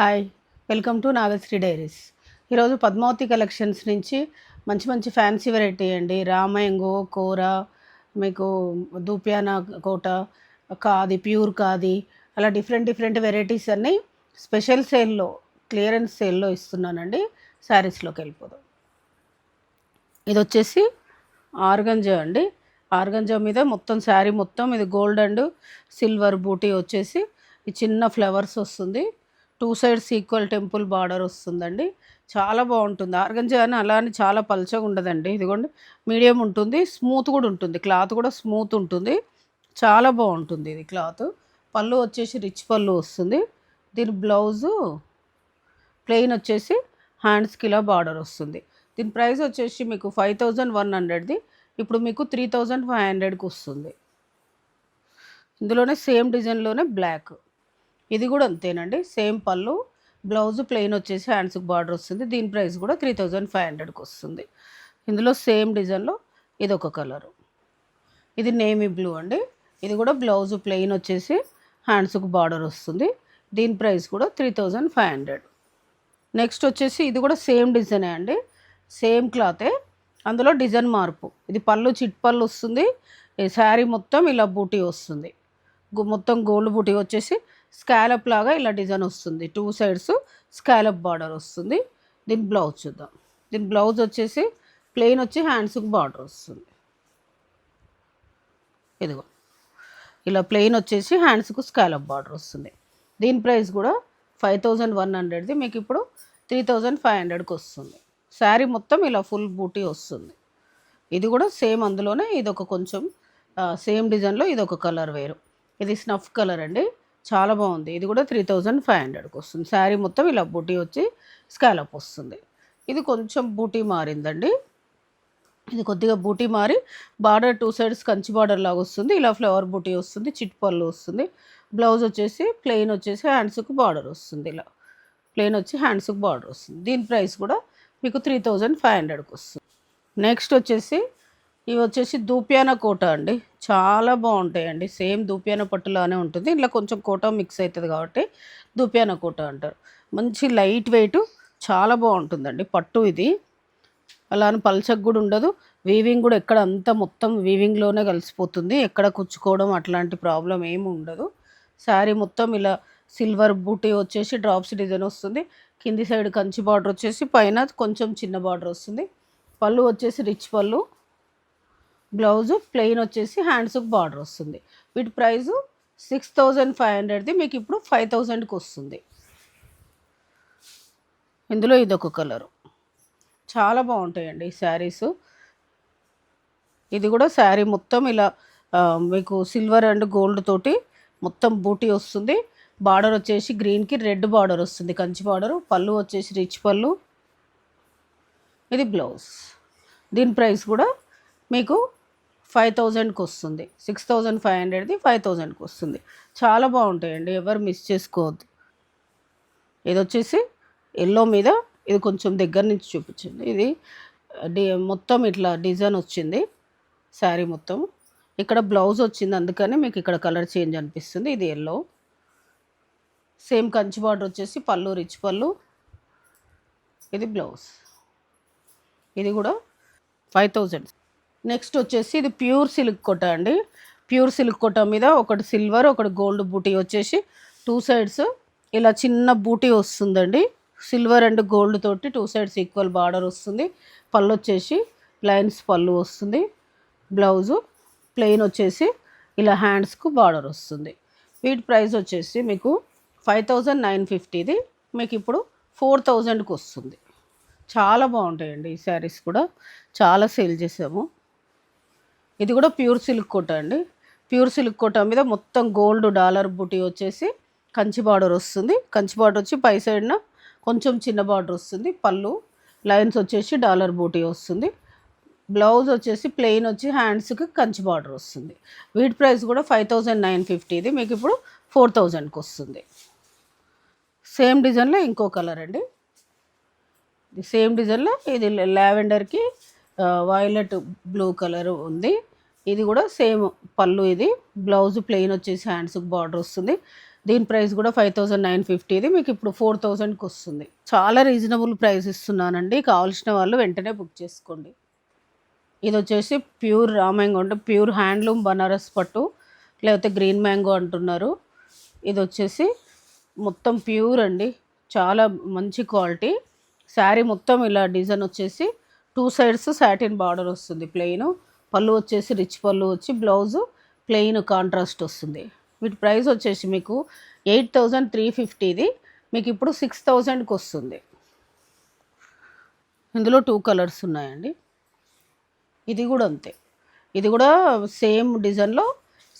Hi welcome to Nagasri diaries ఈరోజు Padmavathi collections నుంచి మంచి మంచి ఫ్యాన్సీ వెరైటీ అండి. రామయంగో కూర మీకు దూప్యానా కోట కాది ప్యూర్ కాది అలా డిఫరెంట్ డిఫరెంట్ వెరైటీస్ అన్నీ స్పెషల్ సేల్లో క్లియరెన్స్ సేల్లో ఇస్తున్నానండి. శారీస్లోకి వెళ్ళిపోదాం. ఇది వచ్చేసి ఆర్గంజా అండి. ఆర్గంజా మీద మొత్తం శారీ మొత్తం ఇది గోల్డ్ అండ్ సిల్వర్ బూటీ వచ్చేసి ఈ చిన్న ఫ్లవర్స్ వస్తుంది. Two sides equal temple border వస్తుందండి. చాలా బాగుంటుంది. ఆర్గంజా అని అలా అని చాలా పల్చగా ఉండదండి. ఇదిగోండి మీడియం ఉంటుంది స్మూత్ కూడా ఉంటుంది. క్లాత్ కూడా స్మూత్ ఉంటుంది. చాలా బాగుంటుంది ఇది క్లాత్. పళ్ళు వచ్చేసి రిచ్ పళ్ళు వస్తుంది. దీని బ్లౌజు ప్లెయిన్ వచ్చేసి హ్యాండ్స్కి ఇలా బార్డర్ వస్తుంది. దీని ప్రైస్ వచ్చేసి మీకు ఫైవ్ థౌజండ్ వన్ హండ్రెడ్ది. ఇప్పుడు మీకు త్రీ థౌజండ్ ఫైవ్ హండ్రెడ్కి వస్తుంది. ఇందులోనే సేమ్ డిజైన్లోనే బ్లాక్. ఇది కూడా అంతేనండి. సేమ్ పళ్ళు. బ్లౌజ్ ప్లెయిన్ వచ్చేసి హ్యాండ్స్కి బార్డర్ వస్తుంది. దీని ప్రైస్ కూడా త్రీ థౌజండ్ ఫైవ్ హండ్రెడ్కి వస్తుంది. ఇందులో సేమ్ డిజైన్లో ఇది ఒక కలరు. ఇది నేమీ బ్లూ అండి. ఇది కూడా బ్లౌజ్ ప్లెయిన్ వచ్చేసి హ్యాండ్స్కి బార్డర్ వస్తుంది. దీని ప్రైస్ కూడా three thousand five hundred. Next వచ్చేసి ఇది కూడా సేమ్ డిజైనే అండి. సేమ్ క్లాతే. అందులో డిజైన్ మార్పు. ఇది పళ్ళు చిట్ పళ్ళు వస్తుంది. ఈ శారీ మొత్తం ఇలా బూటీ వస్తుంది. మొత్తం గోల్డ్ బూటీ వచ్చేసి స్కాలప్ లాగా ఇలా డిజైన్ వస్తుంది. టూ సైడ్స్ స్కాలప్ బార్డర్ వస్తుంది. దీని బ్లౌజ్ చూద్దాం. దీని బ్లౌజ్ వచ్చేసి ప్లెయిన్ వచ్చి హ్యాండ్స్కి బార్డర్ వస్తుంది. ఇదిగో. ఇలా ప్లెయిన్ వచ్చేసి హ్యాండ్స్కు స్కాలప్ బార్డర్ వస్తుంది. దీని ప్రైస్ కూడా ఫైవ్ థౌజండ్ వన్ హండ్రెడ్ది. మీకు ఇప్పుడు త్రీ థౌజండ్ ఫైవ్ హండ్రెడ్కి వస్తుంది. శారీ మొత్తం ఇలా ఫుల్ బూటీ వస్తుంది. ఇది కూడా సేమ్ అందులోనే ఇది ఒక కొంచెం సేమ్ డిజైన్లో ఇది ఒక కలర్ వేరు. ఇది స్నఫ్ కలర్ అండి. చాలా బాగుంది. ఇది కూడా త్రీ థౌజండ్ ఫైవ్ హండ్రెడ్కి వస్తుంది. శారీ మొత్తం ఇలా బూటీ వచ్చి స్కాలప్ వస్తుంది. ఇది కొంచెం బూటీ మారిందండి. ఇది కొద్దిగా బూటీ మారి border two sides Kanchi border లాగా వస్తుంది. ఇలా ఫ్లవర్ బూటీ వస్తుంది. చిట్ పళ్ళు వస్తుంది. బ్లౌజ్ వచ్చేసి ప్లెయిన్ వచ్చేసి హ్యాండ్స్కి బార్డర్ వస్తుంది ఇలా. ప్లెయిన్ వచ్చి హ్యాండ్స్కి బార్డర్ వస్తుంది. దీని ప్రైస్ కూడా మీకు త్రీ థౌజండ్ ఫైవ్ హండ్రెడ్కి వస్తుంది. నెక్స్ట్ వచ్చేసి ఇవి వచ్చేసి దూప్యాన కోట అండి. చాలా బాగుంటాయండి. సేమ్ దూప్యాన పట్టులానే ఉంటుంది. ఇంట్లో కొంచెం కోట మిక్స్ అవుతుంది కాబట్టి దూప్యాన కోట అంటారు. మంచి లైట్ వెయిట్ చాలా బాగుంటుందండి పట్టు ఇది. అలా అని కూడా ఉండదు. వీవింగ్ కూడా ఎక్కడ అంతా మొత్తం వీవింగ్లోనే కలిసిపోతుంది. ఎక్కడ కుచ్చుకోవడం అట్లాంటి ప్రాబ్లం ఏమి ఉండదు. శారీ మొత్తం ఇలా సిల్వర్ బూటీ వచ్చేసి డ్రాప్స్ డిజైన్ వస్తుంది. కింది సైడ్ కంచి బార్డర్ వచ్చేసి పైన కొంచెం చిన్న బార్డర్ వస్తుంది. పళ్ళు వచ్చేసి రిచ్ పళ్ళు. బ్లౌజు ప్లెయిన్ వచ్చేసి హ్యాండ్స్కి బార్డర్ వస్తుంది. వీటి ప్రైజు సిక్స్ థౌజండ్ ఫైవ్ హండ్రెడ్ది మీకు ఇప్పుడు ఫైవ్ థౌజండ్కి వస్తుంది. ఇందులో ఇదొక కలరు. చాలా బాగుంటాయండి ఈ శారీస్. ఇది కూడా శారీ మొత్తం ఇలా మీకు సిల్వర్ అండ్ గోల్డ్ తోటి మొత్తం బూటీ వస్తుంది. బార్డర్ వచ్చేసి గ్రీన్కి రెడ్ బార్డర్ వస్తుంది కంచి బార్డర్. పళ్ళు వచ్చేసి రిచ్ పళ్ళు. ఇది బ్లౌజ్. దీని ప్రైస్ కూడా మీకు ఫైవ్ థౌజండ్కి వస్తుంది. సిక్స్ థౌజండ్ ఫైవ్ హండ్రెడ్ది ఫైవ్ థౌజండ్కి వస్తుంది. చాలా బాగుంటాయండి. ఎవరు మిస్ చేసుకోవద్దు. ఇది వచ్చేసి ఎల్లో మీద ఇది కొంచెం దగ్గర నుంచి చూపించింది ఇది డి మొత్తం ఇట్లా డిజైన్ వచ్చింది. శారీ మొత్తం. ఇక్కడ బ్లౌజ్ వచ్చింది. అందుకని మీకు ఇక్కడ కలర్ చేంజ్ అనిపిస్తుంది. ఇది ఎల్లో. సేమ్ కంచి బార్డర్ వచ్చేసి పళ్ళు రిచ్ పళ్ళు. ఇది బ్లౌజ్. ఇది కూడా ఫైవ్ థౌజండ్ నెక్స్ట్ వచ్చేసి ఇది ప్యూర్ సిల్క్ కొట్ట అండి. ప్యూర్ సిల్క్ కొట్ట మీద ఒకటి సిల్వర్ ఒకటి గోల్డ్ బూటీ వచ్చేసి టూ సైడ్స్ ఇలా చిన్న బూటీ వస్తుందండి. సిల్వర్ అండ్ గోల్డ్ తోటి టూ సైడ్స్ ఈక్వల్ బార్డర్ వస్తుంది. పళ్ళు వచ్చేసి లైన్స్ పళ్ళు వస్తుంది. బ్లౌజు ప్లెయిన్ వచ్చేసి ఇలా హ్యాండ్స్కు బార్డర్ వస్తుంది. వీటి ప్రైస్ వచ్చేసి మీకు ఫైవ్ థౌజండ్ నైన్ ఫిఫ్టీది మీకు ఇప్పుడు ఫోర్ థౌజండ్కి వస్తుంది. చాలా బాగుంటాయండి ఈ శారీస్ కూడా. చాలా సేల్ చేసాము. ఇది కూడా ప్యూర్ సిల్క్ కోట అండి. ప్యూర్ సిల్క్ కోట మీద మొత్తం గోల్డ్ డాలర్ బుటీ వచ్చేసి కంచి బార్డర్ వస్తుంది. కంచి బార్డర్ వచ్చి పై సైడ్న కొంచెం చిన్న బార్డర్ వస్తుంది. పళ్ళు లైన్స్ వచ్చేసి డాలర్ బూటీ వస్తుంది. బ్లౌజ్ వచ్చేసి ప్లెయిన్ వచ్చి హ్యాండ్స్కి కంచి బార్డర్ వస్తుంది. వీట్ ప్రైస్ కూడా ఫైవ్ థౌజండ్ నైన్ ఫిఫ్టీది మీకు ఇప్పుడు ఫోర్ థౌజండ్కి వస్తుంది. సేమ్ డిజైన్లో ఇంకో కలర్ అండి. సేమ్ డిజైన్లో ఇది లావెండర్కి వైలెట్ బ్లూ కలర్ ఉంది. ఇది కూడా సేమ్ పళ్ళు ఇది. బ్లౌజ్ ప్లెయిన్ వచ్చేసి హ్యాండ్స్కి బార్డర్ వస్తుంది. దీని ప్రైస్ కూడా ఫైవ్ థౌజండ్ నైన్ ఫిఫ్టీ ఇది. మీకు ఇప్పుడు ఫోర్ థౌజండ్కి వస్తుంది. చాలా రీజనబుల్ ప్రైస్ ఇస్తున్నానండి. కావాల్సిన వాళ్ళు వెంటనే బుక్ చేసుకోండి. ఇది వచ్చేసి ప్యూర్ రా మ్యాంగో అంటే ప్యూర్ హ్యాండ్లూమ్ బనారస్ పట్టు లేకపోతే గ్రీన్ మ్యాంగో అంటున్నారు. ఇది వచ్చేసి మొత్తం ప్యూర్ అండి. చాలా మంచి క్వాలిటీ. శారీ మొత్తం ఇలా డిజైన్ వచ్చేసి టూ సైడ్స్ సాటిన్ బార్డర్ వస్తుంది ప్లెయిన్. పళ్ళు వచ్చేసి రిచ్ పళ్ళు వచ్చి బ్లౌజు ప్లెయిన్ కాంట్రాస్ట్ వస్తుంది. వీటి ప్రైస్ వచ్చేసి మీకు ఎయిట్ థౌజండ్ త్రీ ఫిఫ్టీది మీకు ఇప్పుడు సిక్స్ థౌజండ్కి వస్తుంది. ఇందులో టూ కలర్స్ ఉన్నాయండి. ఇది కూడా అంతే. ఇది కూడా సేమ్ డిజైన్లో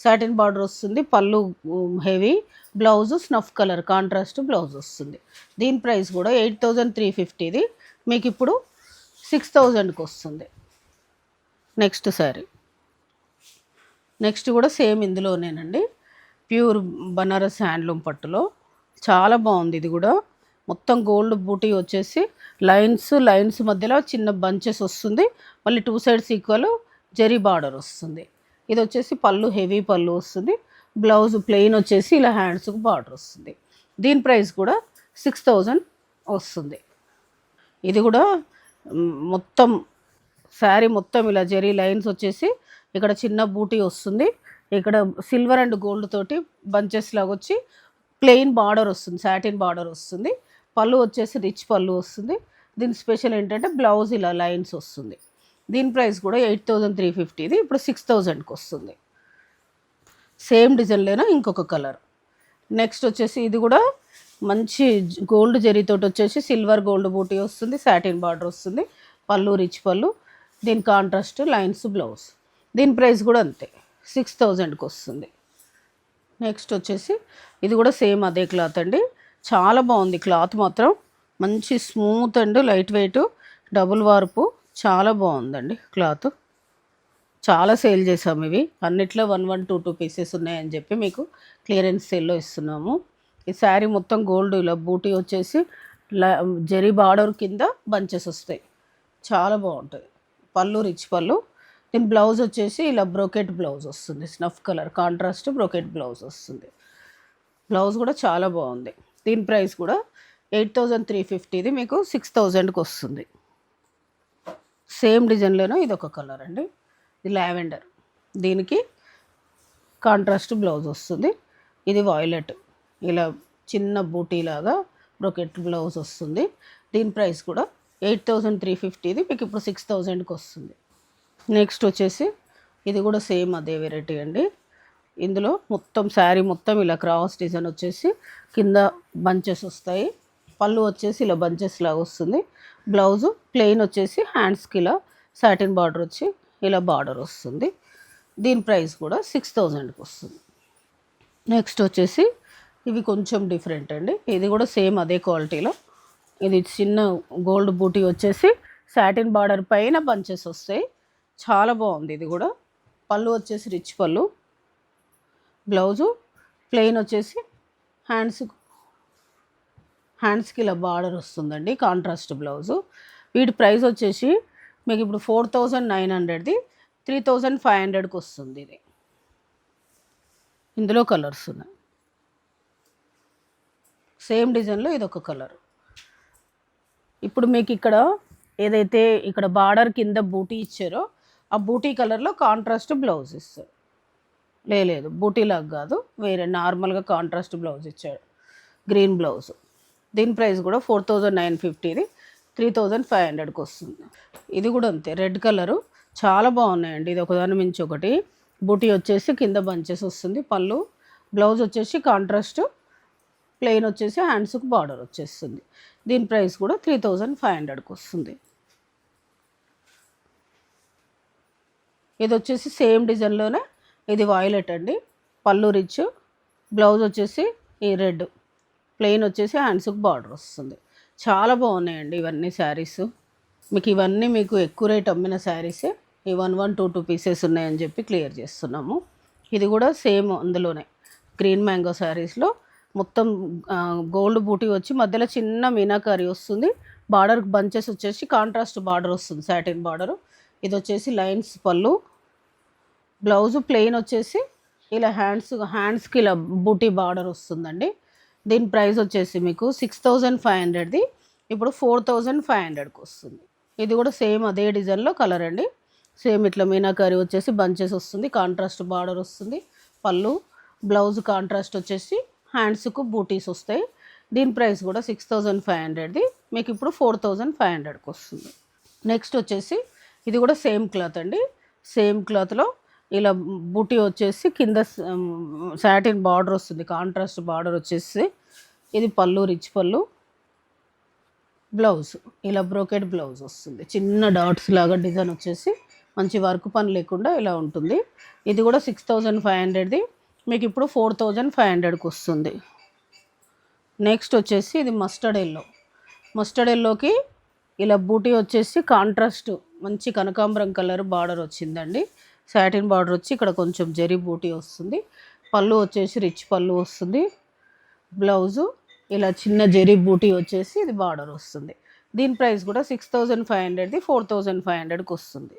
సాటిన్ బార్డర్ వస్తుంది. పళ్ళు heavy. Blouse snuff colour contrast blouse వస్తుంది. దీని ప్రైస్ కూడా ఎయిట్ థౌజండ్ త్రీ ఫిఫ్టీది మీకు ఇప్పుడు సిక్స్ థౌజండ్కి వస్తుంది. నెక్స్ట్ శారీ నెక్స్ట్ కూడా సేమ్ ఇందులోనేనండి. ప్యూర్ బనారస్ హ్యాండ్లూమ్ పట్టులో. చాలా బాగుంది ఇది కూడా. మొత్తం గోల్డ్ బూటీ వచ్చేసి లైన్స్ లైన్స్ మధ్యలో చిన్న బంచెస్ వస్తుంది. మళ్ళీ two sides equal zari border వస్తుంది. ఇది వచ్చేసి పళ్ళు హెవీ పళ్ళు వస్తుంది. బ్లౌజ్ ప్లెయిన్ వచ్చేసి ఇలా హ్యాండ్స్కి బార్డర్ వస్తుంది. దీని ప్రైస్ కూడా సిక్స్ థౌజండ్ వస్తుంది. ఇది కూడా మొత్తం శారీ మొత్తం ఇలా జరీ లైన్స్ వచ్చేసి ఇక్కడ చిన్న బూటీ వస్తుంది. ఇక్కడ సిల్వర్ అండ్ గోల్డ్ తోటి బంచెస్ లాగా వచ్చి ప్లెయిన్ బార్డర్ వస్తుంది సాటిన్ బార్డర్ వస్తుంది. పళ్ళు వచ్చేసి రిచ్ పళ్ళు వస్తుంది. దీని స్పెషల్ ఏంటంటే బ్లౌజ్ ఇలా లైన్స్ వస్తుంది. దీని ప్రైస్ కూడా ఎయిట్ థౌజండ్ త్రీ ఫిఫ్టీది ఇప్పుడు సిక్స్ థౌజండ్కి వస్తుంది. సేమ్ డిజైన్లోనే ఇంకొక కలర్. నెక్స్ట్ వచ్చేసి ఇది కూడా మంచి గోల్డ్ జరీతోటి వచ్చేసి సిల్వర్ గోల్డ్ బూటీ వస్తుంది సాటిన్ బార్డర్ వస్తుంది. పళ్ళు రిచ్ పళ్ళు. దీని కాంట్రాస్ట్ లైన్స్ బ్లౌజ్ దీని ప్రైస్ కూడా అంతే. సిక్స్ థౌజండ్కి వస్తుంది. నెక్స్ట్ వచ్చేసి ఇది కూడా సేమ్ అదే క్లాత్ అండి. చాలా బాగుంది క్లాత్ మాత్రం. మంచి smooth and light weight double warp చాలా బాగుందండి క్లాత్ చాలా సేల్ చేసాము ఇవి. అన్నిట్లో one one two two pieces ఉన్నాయని చెప్పి మీకు క్లియరెన్స్ సేల్లో ఇస్తున్నాము. ఈ శారీ మొత్తం గోల్డ్ ఇలా బూటీ వచ్చేసి ల- జరీ బార్డర్ కింద బంచెస్ వస్తాయి. చాలా బాగుంటుంది. పళ్ళు రిచ్ పళ్ళు. దీని బ్లౌజ్ వచ్చేసి ఇలా బ్రోకెట్ బ్లౌజ్ వస్తుంది. Snuff colour contrast brocade blouse వస్తుంది. బ్లౌజ్ కూడా చాలా బాగుంది. దీని ప్రైస్ కూడా ఎయిట్ థౌజండ్ త్రీ ఫిఫ్టీది మీకు సిక్స్ థౌజండ్కి వస్తుంది. సేమ్ డిజైన్లోనూ ఇది ఒక కలర్ అండి. ఇది లావెండర్. దీనికి కాంట్రాస్ట్ బ్లౌజ్ వస్తుంది. ఇది వాయిలెట్. ఇలా చిన్న బూటీ లాగా బ్రొకెట్ బ్లౌజ్ వస్తుంది. దీని ప్రైస్ కూడా ఎయిట్ థౌజండ్ త్రీ ఫిఫ్టీది మీకు ఇప్పుడు సిక్స్ థౌజండ్కి వస్తుంది. నెక్స్ట్ వచ్చేసి ఇది కూడా సేమ్ అదే వెరైటీ అండి. ఇందులో మొత్తం శారీ మొత్తం ఇలా క్రాస్ డిజైన్ వచ్చేసి కింద బంచెస్ వస్తాయి. పళ్ళు వచ్చేసి ఇలా బంచెస్ లాగా వస్తుంది. బ్లౌజు ప్లెయిన్ వచ్చేసి హ్యాండ్స్కి ఇలా సాటిన్ బార్డర్ వచ్చి ఇలా బార్డర్ వస్తుంది. దీని ప్రైస్ కూడా సిక్స్ థౌజండ్కి వస్తుంది. నెక్స్ట్ వచ్చేసి ఇవి కొంచెం డిఫరెంట్ అండి. ఇది కూడా సేమ్ అదే క్వాలిటీలో ఇది చిన్న గోల్డ్ బూటీ వచ్చేసి సాటిన్ బార్డర్ పైన బంచెస్ వస్తాయి. చాలా బాగుంది ఇది కూడా. పళ్ళు వచ్చేసి రిచ్ పళ్ళు. బ్లౌజు ప్లెయిన్ వచ్చేసి హ్యాండ్స్ హ్యాండ్స్కి ఇలా బార్డర్ వస్తుందండి కాంట్రాస్ట్ బ్లౌజు. వీటి ప్రైస్ వచ్చేసి మీకు ఇప్పుడు ఫోర్ థౌజండ్ నైన్ హండ్రెడ్ది త్రీ థౌజండ్ ఫైవ్ హండ్రెడ్కి వస్తుంది ఇది. ఇందులో కలర్స్ ఉన్నాయి. సేమ్ డిజైన్లో ఇది ఒక కలర్. ఇప్పుడు మీకు ఇక్కడ ఏదైతే ఇక్కడ బార్డర్ కింద బూటీ ఇచ్చారో ఆ బూటీ కలర్లో కాంట్రాస్ట్ బ్లౌజ్ ఇస్తారు లేదు బూటీ లాగా కాదు. వేరే నార్మల్గా కాంట్రాస్ట్ బ్లౌజ్ ఇచ్చాడు. Green blouse. దీని ప్రైస్ కూడా ఫోర్ థౌజండ్ నైన్ ఫిఫ్టీది. త్రీ థౌజండ్ ఫైవ్ హండ్రెడ్కి వస్తుంది. ఇది కూడా అంతే రెడ్ కలరు. చాలా బాగున్నాయండి. ఇది ఒకదాని మించి ఒకటి. బూటీ వచ్చేసి కింద బంచెస్ వస్తుంది. పళ్ళు బ్లౌజ్ వచ్చేసి కాంట్రాస్ట్. ప్లెయిన్ వచ్చేసి హ్యాండ్స్కి బార్డర్ వచ్చేస్తుంది. దీని ప్రైస్ కూడా త్రీ థౌజండ్ ఫైవ్ హండ్రెడ్కి వస్తుంది. ఇది వచ్చేసి సేమ్ డిజైన్లోనే ఇది వాయిలెట్ అండి. పళ్ళు రిచ్ బ్లౌజ్ వచ్చేసి ఈ రెడ్ ప్లెయిన్ వచ్చేసి హ్యాండ్స్కి బార్డర్ వస్తుంది. చాలా బాగున్నాయండి ఇవన్నీ శారీస్. మీకు ఇవన్నీ మీకు ఎక్కువ రేట్ అమ్మిన శారీసే. ఈ one one two two pieces ఉన్నాయని చెప్పి క్లియర్ చేస్తున్నాము. ఇది కూడా సేమ్ అందులోనే గ్రీన్ మ్యాంగో శారీస్లో మొత్తం గోల్డ్ బూటీ వచ్చి మధ్యలో చిన్న మీనాకారి వస్తుంది. బార్డర్ బంచెస్ వచ్చేసి కాంట్రాస్ట్ బార్డర్ వస్తుంది సాటిన్ బార్డర్. ఇది వచ్చేసి లైన్స్ పళ్ళు. బ్లౌజ్ ప్లెయిన్ వచ్చేసి ఇలా హ్యాండ్స్ హ్యాండ్స్కి ఇలా బూటీ బార్డర్ వస్తుందండి. దీని ప్రైస్ వచ్చేసి మీకు సిక్స్ థౌజండ్ ఫైవ్ హండ్రెడ్ది. ఇప్పుడు ఫోర్ థౌజండ్ ఫైవ్ హండ్రెడ్కి వస్తుంది. ఇది కూడా సేమ్ అదే డిజైన్లో కలర్ అండి. సేమ్ ఇట్లా మీనాకారి వచ్చేసి బంచెస్ వస్తుంది కాంట్రాస్ట్ బార్డర్ వస్తుంది పళ్ళు. బ్లౌజ్ కాంట్రాస్ట్ వచ్చేసి హ్యాండ్స్కు బూటీస్ వస్తాయి. దీని ప్రైస్ కూడా సిక్స్ థౌజండ్ ఫైవ్ హండ్రెడ్ది. మీకు ఇప్పుడు ఫోర్ థౌజండ్ ఫైవ్ హండ్రెడ్కి వస్తుంది. నెక్స్ట్ వచ్చేసి ఇది కూడా సేమ్ క్లాత్ అండి. సేమ్ క్లాత్లో ఇలా బూటీ వచ్చేసి కింద సాటిన్ బార్డర్ వస్తుంది. కాంట్రాస్ట్ బార్డర్ వచ్చేసి ఇది పళ్ళు రిచ్ పళ్ళు. బ్లౌజ్ ఇలా బ్రోకెట్ బ్లౌజ్ వస్తుంది. చిన్న డాట్స్ లాగా డిజైన్ వచ్చేసి మంచి వర్క్ పని లేకుండా ఇలా ఉంటుంది. ఇది కూడా సిక్స్ థౌజండ్ ఫైవ్ హండ్రెడ్ది. మీకు ఇప్పుడు ఫోర్ థౌజండ్ ఫైవ్ హండ్రెడ్కి వస్తుంది. నెక్స్ట్ వచ్చేసి ఇది మస్టర్డ్ ఎల్లో. మస్టర్డ్ ఎల్లోకి ఇలా బూటీ వచ్చేసి కాంట్రాస్ట్ మంచి కనకాంబరం కలర్ బార్డర్ వచ్చిందండి. సాటిన్ బార్డర్ వచ్చి ఇక్కడ కొంచెం జరీ బూటీ వస్తుంది. పళ్ళు వచ్చేసి రిచ్ పళ్ళు వస్తుంది. బ్లౌజు ఇలా చిన్న జరీ బూటీ వచ్చేసి ఇది బార్డర్ వస్తుంది. దీని ప్రైస్ కూడా సిక్స్ థౌజండ్ ఫైవ్ హండ్రెడ్ది ఫోర్ థౌజండ్ ఫైవ్ హండ్రెడ్కి వస్తుంది.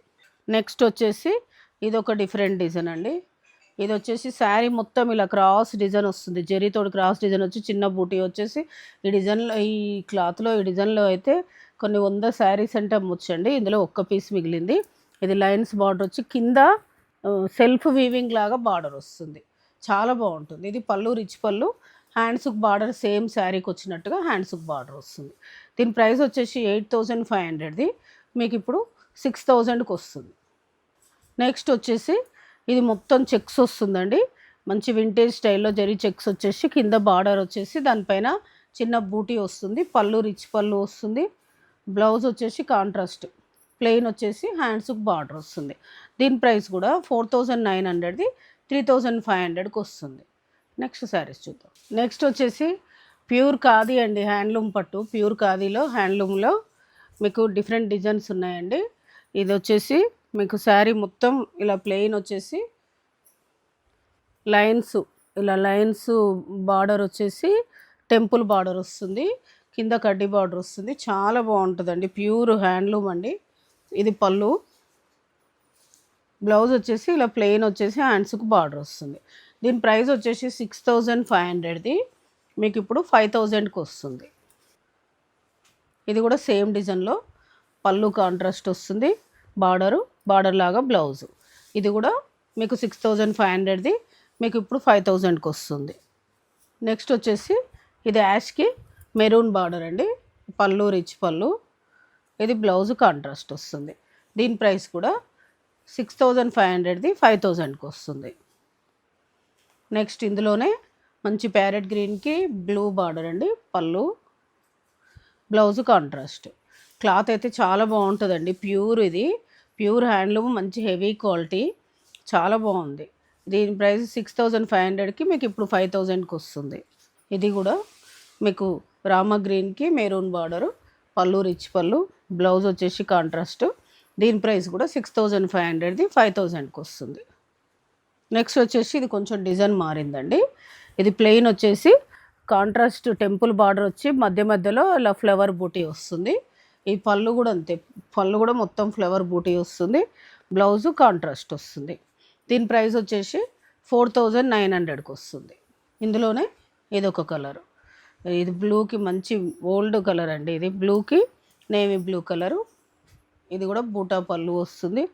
నెక్స్ట్ వచ్చేసి ఇది ఒక డిఫరెంట్ డిజైన్ అండి. ఇది వచ్చేసి శారీ మొత్తం ఇలా క్రాస్ డిజైన్ వస్తుంది. జరీతోడు క్రాస్ డిజైన్ వచ్చి చిన్న బూటీ వచ్చేసి ఈ డిజైన్లో ఈ క్లాత్లో ఈ డిజైన్లో అయితే కొన్ని వంద శారీస్ అంటే అమ్మొచ్చండి. ఇందులో ఒక్క పీస్ మిగిలింది. ఇది లైన్స్ బార్డర్ వచ్చి కింద సెల్ఫ్ వీవింగ్ లాగా బార్డర్ వస్తుంది. చాలా బాగుంటుంది. ఇది పళ్ళు రిచ్ పళ్ళు. హ్యాండ్స్కి బార్డర్ సేమ్ శారీకి వచ్చినట్టుగా హ్యాండ్స్కి బార్డర్ వస్తుంది. దీని ప్రైస్ వచ్చేసి ఎయిట్ థౌజండ్ ఫైవ్ హండ్రెడ్ది. మీకు ఇప్పుడు సిక్స్ థౌజండ్కి వస్తుంది. నెక్స్ట్ వచ్చేసి ఇది మొత్తం చెక్స్ వస్తుందండి. మంచి వింటేజ్ స్టైల్లో జరీ చెక్స్ వచ్చేసి కింద బార్డర్ వచ్చేసి దానిపైన చిన్న బూటీ వస్తుంది. పళ్ళు రిచ్ పళ్ళు వస్తుంది. బ్లౌజ్ వచ్చేసి కాంట్రాస్ట్ ప్లెయిన్ వచ్చేసి హ్యాండ్స్కి బార్డర్ వస్తుంది. దీని ప్రైస్ కూడా ఫోర్ థౌజండ్ నైన్ హండ్రెడ్ది త్రీ థౌజండ్ ఫైవ్ హండ్రెడ్కి వస్తుంది. నెక్స్ట్ శారీస్ చూద్దాం. నెక్స్ట్ వచ్చేసి ప్యూర్ ఖాదీ అండి హ్యాండ్లూమ్ పట్టు. ప్యూర్ ఖాదీలో హ్యాండ్లూమ్లో మీకు డిఫరెంట్ డిజైన్స్ ఉన్నాయండి. ఇది వచ్చేసి మీకు శారీ మొత్తం ఇలా ప్లెయిన్ వచ్చేసి లైన్స్ ఇలా లైన్స్ బార్డర్ వచ్చేసి టెంపుల్ బార్డర్ వస్తుంది. కింద కడ్డీ బార్డర్ వస్తుంది. చాలా బాగుంటుందండి. ప్యూర్ హ్యాండ్లూమ్ అండి. ఇది పళ్ళు. బ్లౌజ్ వచ్చేసి ఇలా ప్లెయిన్ వచ్చేసి హ్యాండ్స్కు బార్డర్ వస్తుంది. దీని ప్రైస్ వచ్చేసి సిక్స్ థౌజండ్ ఫైవ్ హండ్రెడ్ది మీకు ఇప్పుడు ఫైవ్ థౌజండ్కి వస్తుంది. ఇది కూడా సేమ్ డిజైన్లో పళ్ళు కాంట్రాస్ట్ వస్తుంది. బార్డరు బార్డర్ లాగా బ్లౌజు. ఇది కూడా మీకు సిక్స్ థౌజండ్ ఫైవ్ హండ్రెడ్ది మీకు ఇప్పుడు ఫైవ్ థౌజండ్కి వస్తుంది. నెక్స్ట్ వచ్చేసి ఇది యాష్కి మెరూన్ బార్డర్ అండి. పళ్ళు రిచ్ పళ్ళు. ఇది బ్లౌజ్ కాంట్రాస్ట్ వస్తుంది. దీని ప్రైస్ కూడా సిక్స్ థౌజండ్ ఫైవ్ హండ్రెడ్ది ఫైవ్ థౌజండ్కి వస్తుంది. నెక్స్ట్ ఇందులోనే మంచి ప్యారెట్ గ్రీన్కి బ్లూ బార్డర్ అండి పళ్ళు. Blouse contrast. క్లాత్ అయితే చాలా బాగుంటుందండి. ప్యూర్ ఇది. ప్యూర్ హ్యాండ్లూమ్ మంచి హెవీ క్వాలిటీ. చాలా బాగుంది. దీని ప్రైస్ సిక్స్ థౌజండ్ ఫైవ్ హండ్రెడ్కి మీకు ఇప్పుడు ఫైవ్ థౌజండ్కి వస్తుంది ఇది కూడా మీకు రామ గ్రీన్కి మెరూన్ బార్డరు పళ్ళు రిచ్ పళ్ళు బ్లౌజ్ వచ్చేసి కాంట్రాస్ట్. దీని ప్రైస్ కూడా సిక్స్ థౌజండ్ ఫైవ్ హండ్రెడ్ది ఫైవ్ థౌజండ్కి వస్తుంది నెక్స్ట్ వచ్చేసి ఇది కొంచెం డిజైన్ మారిందండి. ఇది ప్లెయిన్ వచ్చేసి కాంట్రాస్ట్ టెంపుల్ బార్డర్ వచ్చి మధ్య మధ్యలో ఇలా ఫ్లవర్ బూటీ వస్తుంది. ఈ పళ్ళు కూడా అంతే. పళ్ళు కూడా మొత్తం ఫ్లవర్ బూటీ వస్తుంది. బ్లౌజు కాంట్రాస్ట్ వస్తుంది. దీని ప్రైస్ వచ్చేసి ఫోర్ థౌజండ్ నైన్ హండ్రెడ్కి వస్తుంది. ఇందులోనే ఇది ఒక కలర్. ఇది బ్లూకి మంచి ఓల్డ్ కలర్ అండి ఇది. బ్లూకి నేవీ బ్లూ కలరు. ఇది కూడా బూటా పళ్ళు వస్తుంది.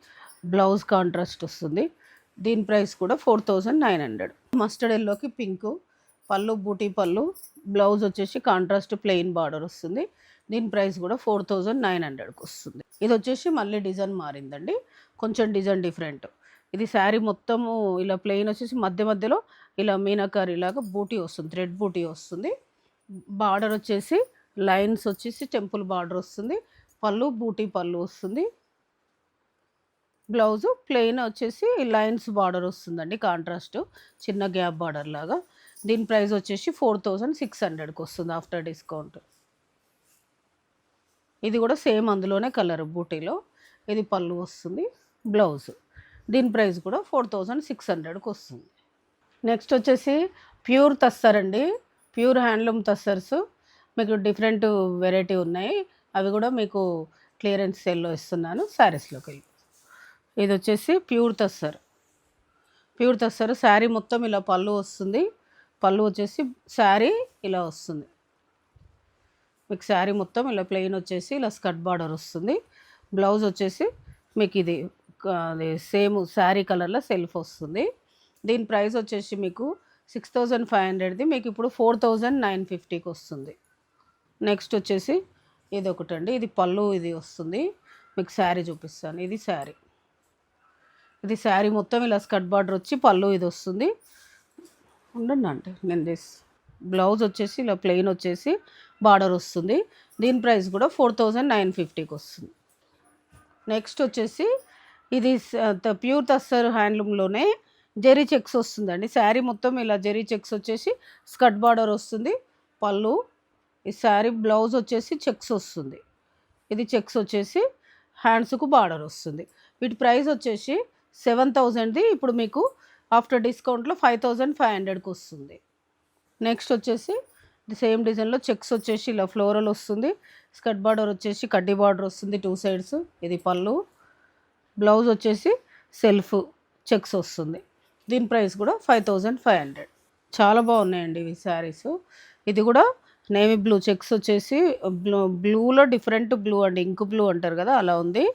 బ్లౌజ్ కాంట్రాస్ట్ వస్తుంది. దీని ప్రైస్ కూడా four thousand nine hundred. Mustard ఎల్లోకి పింక్. పళ్ళు బూటీ పళ్ళు. బ్లౌజ్ వచ్చేసి కాంట్రాస్ట్ ప్లెయిన్ బార్డర్ వస్తుంది. దీని ప్రైస్ కూడా ఫోర్ థౌజండ్ నైన్ హండ్రెడ్కి వస్తుంది. ఇది వచ్చేసి మళ్ళీ డిజైన్ మారిందండి. కొంచెం డిజైన్ డిఫరెంట్. ఇది శారీ మొత్తము ఇలా ప్లెయిన్ వచ్చేసి మధ్య మధ్యలో ఇలా మీనాకారి లాగా బూటీ వస్తుంది థ్రెడ్ బూటీ వస్తుంది. బార్డర్ వచ్చేసి లైన్స్ వచ్చేసి టెంపుల్ బార్డర్ వస్తుంది. పళ్ళు బూటీ పళ్ళు వస్తుంది. బ్లౌజు ప్లెయిన్ వచ్చేసి లైన్స్ బార్డర్ వస్తుందండి కాంట్రాస్ట్. చిన్న గ్యాప్ బార్డర్ లాగా. దీని ప్రైస్ వచ్చేసి ఫోర్ థౌజండ్ సిక్స్ హండ్రెడ్కి వస్తుంది ఆఫ్టర్ డిస్కౌంట్. ఇది కూడా సేమ్ అందులోనే కలర్ బూటీలో. ఇది పళ్ళు వస్తుంది బ్లౌజ్. దీని ప్రైస్ కూడా ఫోర్ థౌజండ్ సిక్స్ హండ్రెడ్కి వస్తుంది. నెక్స్ట్ వచ్చేసి ప్యూర్ తస్సర్ అండి. ప్యూర్ హ్యాండ్లూమ్ తస్సర్స్ మీకు డిఫరెంట్ వెరైటీ ఉన్నాయి. అవి కూడా మీకు క్లియరెన్స్ సేల్లో ఇస్తున్నాను శారీస్లోకి వెళ్ళి. ఇది వచ్చేసి ప్యూర్ తస్సర్ ప్యూర్ తస్సర్ శారీ మొత్తం ఇలా పళ్ళు వస్తుంది. పళ్ళు వచ్చేసి శారీ ఇలా వస్తుంది. మీకు శారీ మొత్తం ఇలా ప్లెయిన్ వచ్చేసి ఇలా స్కర్ట్ బార్డర్ వస్తుంది. బ్లౌజ్ వచ్చేసి మీకు ఇది అది సేమ్ శారీ కలర్లో సెల్ఫ్ వస్తుంది. దీని ప్రైస్ వచ్చేసి మీకు సిక్స్ థౌజండ్ ఫైవ్ హండ్రెడ్ది మీకు ఇప్పుడు ఫోర్ థౌజండ్ నైన్ ఫిఫ్టీకి వస్తుంది. నెక్స్ట్ వచ్చేసి ఇది ఒకటండి ఇది పళ్ళు ఇది వస్తుంది. మీకు శారీ చూపిస్తాను ఇది శారీ. ఇది శారీ మొత్తం ఇలా స్కర్ట్ బార్డర్ వచ్చి పళ్ళు ఇది వస్తుంది. ఉండండి అంటే నేను దిస్ బ్లౌజ్ వచ్చేసి ఇలా ప్లెయిన్ వచ్చేసి బార్డర్ వస్తుంది. దీని ప్రైస్ కూడా ఫోర్ థౌజండ్ నైన్ ఫిఫ్టీకి వస్తుంది. నెక్స్ట్ వచ్చేసి ఇది ప్యూర్ తస్సర్ హ్యాండ్లూమ్లోనే జెరీ చెక్స్ వస్తుందండి. శారీ మొత్తం ఇలా జెరీ చెక్స్ వచ్చేసి స్కర్ట్ బార్డర్ వస్తుంది పళ్ళు. ఈ శారీ బ్లౌజ్ వచ్చేసి చెక్స్ వస్తుంది. ఇది చెక్స్ వచ్చేసి హ్యాండ్స్కు బార్డర్ వస్తుంది. వీటి ప్రైస్ వచ్చేసి సెవెన్ థౌజండ్ది. ఇప్పుడు మీకు ఆఫ్టర్ డిస్కౌంట్లో ఫైవ్ థౌజండ్ ఫైవ్ హండ్రెడ్కి వస్తుంది. నెక్స్ట్ వచ్చేసి సేమ్ డిజైన్లో చెక్స్ వచ్చేసి ఇలా ఫ్లోరల్ వస్తుంది. స్కర్ట్ బార్డర్ వచ్చేసి కడ్డీ బార్డర్ వస్తుంది టూ సైడ్స్. ఇది పళ్ళు. బ్లౌజ్ వచ్చేసి సెల్ఫ్ చెక్స్ వస్తుంది. దీని ప్రైస్ కూడా ఫైవ్ థౌజండ్ ఫైవ్ హండ్రెడ్. చాలా బాగున్నాయండి ఇవి శారీస్. ఇది కూడా నేవీ బ్లూ చెక్స్ వచ్చేసి బ్లూ బ్లూలో డిఫరెంట్ బ్లూ అండి. ఇంక్ బ్లూ అంటారు కదా అలా ఉంది.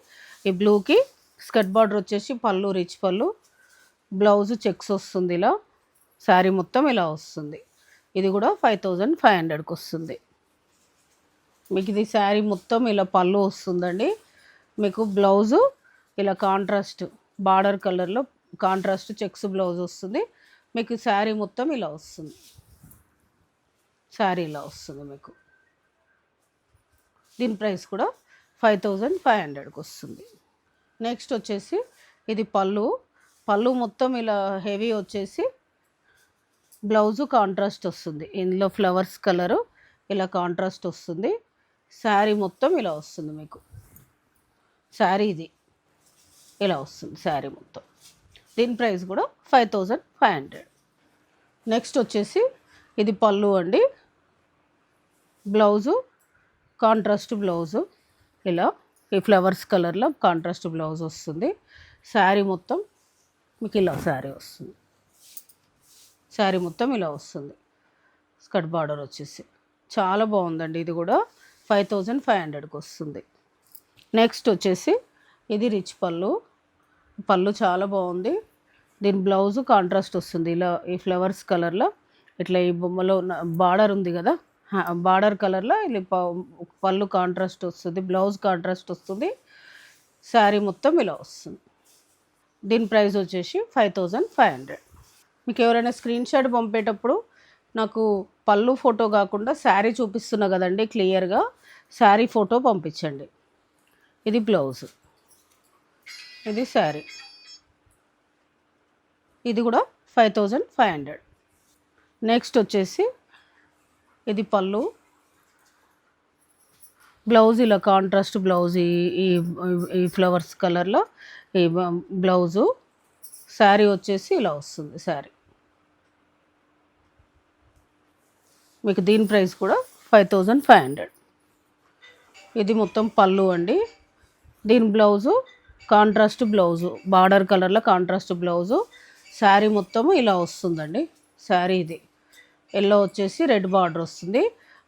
ఈ బ్లూకి స్కర్ట్ బార్డర్ వచ్చేసి పళ్ళు రిచ్ పళ్ళు. బ్లౌజ్ చెక్స్ వస్తుంది ఇలా. శారీ మొత్తం ఇలా వస్తుంది. ఇది కూడా ఫైవ్ థౌజండ్ ఫైవ్ హండ్రెడ్కి వస్తుంది. మీకు ఇది శారీ మొత్తం ఇలా పళ్ళు వస్తుందండి. మీకు బ్లౌజు ఇలా కాంట్రాస్ట్ బార్డర్ కలర్లో కాంట్రాస్ట్ చెక్స్ బ్లౌజ్ వస్తుంది. మీకు శారీ మొత్తం ఇలా వస్తుంది. శారీ ఇలా వస్తుంది మీకు. దీని ప్రైస్ కూడా ఫైవ్ థౌజండ్ ఫైవ్ హండ్రెడ్కి వస్తుంది. నెక్స్ట్ వచ్చేసి ఇది పళ్ళు. పళ్ళు మొత్తం ఇలా హెవీ వచ్చేసి బ్లౌజు కాంట్రాస్ట్ వస్తుంది. ఇందులో ఫ్లవర్స్ కలరు ఇలా కాంట్రాస్ట్ వస్తుంది. శారీ మొత్తం ఇలా వస్తుంది మీకు. శారీ ఇది ఇలా వస్తుంది శారీ మొత్తం. దీని ప్రైస్ కూడా five thousand five hundred. Next వచ్చేసి ఇది పళ్ళు అండి. బ్లౌజు కాంట్రాస్ట్ బ్లౌజు ఇలా ఈ ఫ్లవర్స్ కలర్లో కాంట్రాస్ట్ బ్లౌజ్ వస్తుంది. శారీ మొత్తం మీకు ఇలా శారీ వస్తుంది. శారీ మొత్తం ఇలా వస్తుంది. స్కర్ట్ బార్డర్ వచ్చేసి. చాలా బాగుందండి ఇది కూడా. ఫైవ్ థౌజండ్ ఫైవ్ హండ్రెడ్కి వస్తుంది. నెక్స్ట్ వచ్చేసి ఇది రిచ్ పళ్ళు. పళ్ళు చాలా బాగుంది. దీని బ్లౌజ్ కాంట్రాస్ట్ వస్తుంది. ఇలా ఈ ఫ్లవర్స్ కలర్లో ఇట్లా ఈ బొమ్మలో ఉన్న బార్డర్ ఉంది కదా? బార్డర్ కలర్లో ఇది పళ్ళు కాంట్రాస్ట్ వస్తుంది. బ్లౌజ్ కాంట్రాస్ట్ వస్తుంది. శారీ మొత్తం ఇలా వస్తుంది. దీని ప్రైస్ వచ్చేసి ఫైవ్ థౌజండ్ ఫైవ్ హండ్రెడ్. మీకు ఎవరైనా స్క్రీన్ షాట్ పంపేటప్పుడు నాకు పళ్ళు ఫోటో కాకుండా శారీ చూపిస్తున్నా కదండి క్లియర్గా శారీ ఫోటో పంపించండి. ఇది బ్లౌజ్. ఇది శారీ. ఇది కూడా five thousand five hundred. Next వచ్చేసి ఇది పళ్ళు. బ్లౌజ్ ఇలా కాంట్రాస్ట్ బ్లౌజ్ ఈ ఈ- ఈ ఫ్లవర్స్ కలర్లో ఈ బ్లౌజు. శారీ వచ్చేసి ఇలా వస్తుంది శారీ. మీకు దీని ప్రైస్ కూడా ఫైవ్ థౌజండ్ ఫైవ్ హండ్రెడ్. ఇది మొత్తం పళ్ళు అండి. దీని బ్లౌజు కాంట్రాస్ట్ బ్లౌజు బార్డర్ కలర్లో కాంట్రాస్ట్ బ్లౌజు. శారీ మొత్తము ఇలా వస్తుందండి. శారీ ఇది. ఎల్లో వచ్చేసి రెడ్ బార్డర్ వస్తుంది.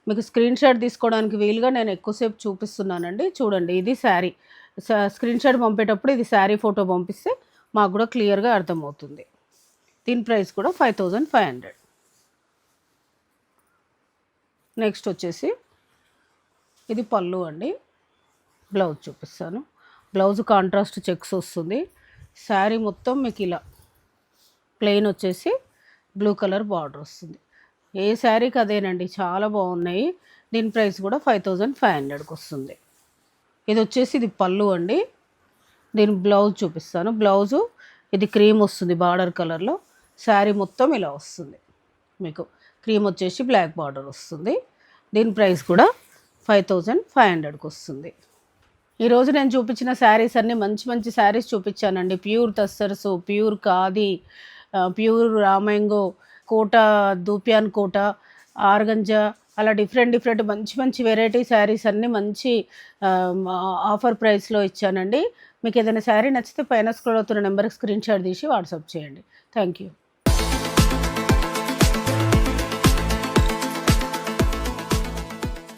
మీకు స్క్రీన్ షాట్ తీసుకోవడానికి వీలుగా నేను ఎక్కువసేపు చూపిస్తున్నానండి. చూడండి ఇది శారీ. స్క్రీన్ షాట్ పంపేటప్పుడు ఇది శారీ ఫోటో పంపిస్తే మాకు కూడా క్లియర్గా అర్థమవుతుంది. దీని ప్రైస్ కూడా five thousand five hundred. Next వచ్చేసి ఇది పళ్ళు అండి. బ్లౌజ్ చూపిస్తాను. బ్లౌజ్ కాంట్రాస్ట్ చెక్స్ వస్తుంది. శారీ మొత్తం మీకు ఇలా ప్లెయిన్ వచ్చేసి బ్లూ కలర్ బార్డర్ వస్తుంది. ఏ శారీకి అదేనండి చాలా బాగున్నాయి. దీని ప్రైస్ కూడా ఫైవ్ థౌజండ్ ఫైవ్ హండ్రెడ్కి వస్తుంది. ఇది వచ్చేసి ఇది పళ్ళు అండి. దీని బ్లౌజ్ చూపిస్తాను. బ్లౌజు ఇది క్రీమ్ వస్తుంది బార్డర్ కలర్లో. శారీ మొత్తం ఇలా వస్తుంది. మీకు క్రీమ్ వచ్చేసి బ్లాక్ బార్డర్ వస్తుంది. దీని ప్రైస్ కూడా ఫైవ్ థౌజండ్ ఫైవ్ హండ్రెడ్కి వస్తుంది. ఈరోజు నేను చూపించిన శారీస్ అన్నీ మంచి మంచి saris చూపించానండి. Pure tussars pure khadi pure రామాంగో Kota దూప్యాన్ Kota organza అలా డిఫరెంట్ డిఫరెంట్ మంచి మంచి వెరైటీ శారీస్ అన్నీ మంచి ఆఫర్ ప్రైస్లో ఇచ్చానండి. మీకు ఏదైనా శారీ నచ్చితే పైన స్క్రోల్ అవుతున్న నెంబర్కి స్క్రీన్ షాట్ తీసి వాట్సాప్ చేయండి. Thank you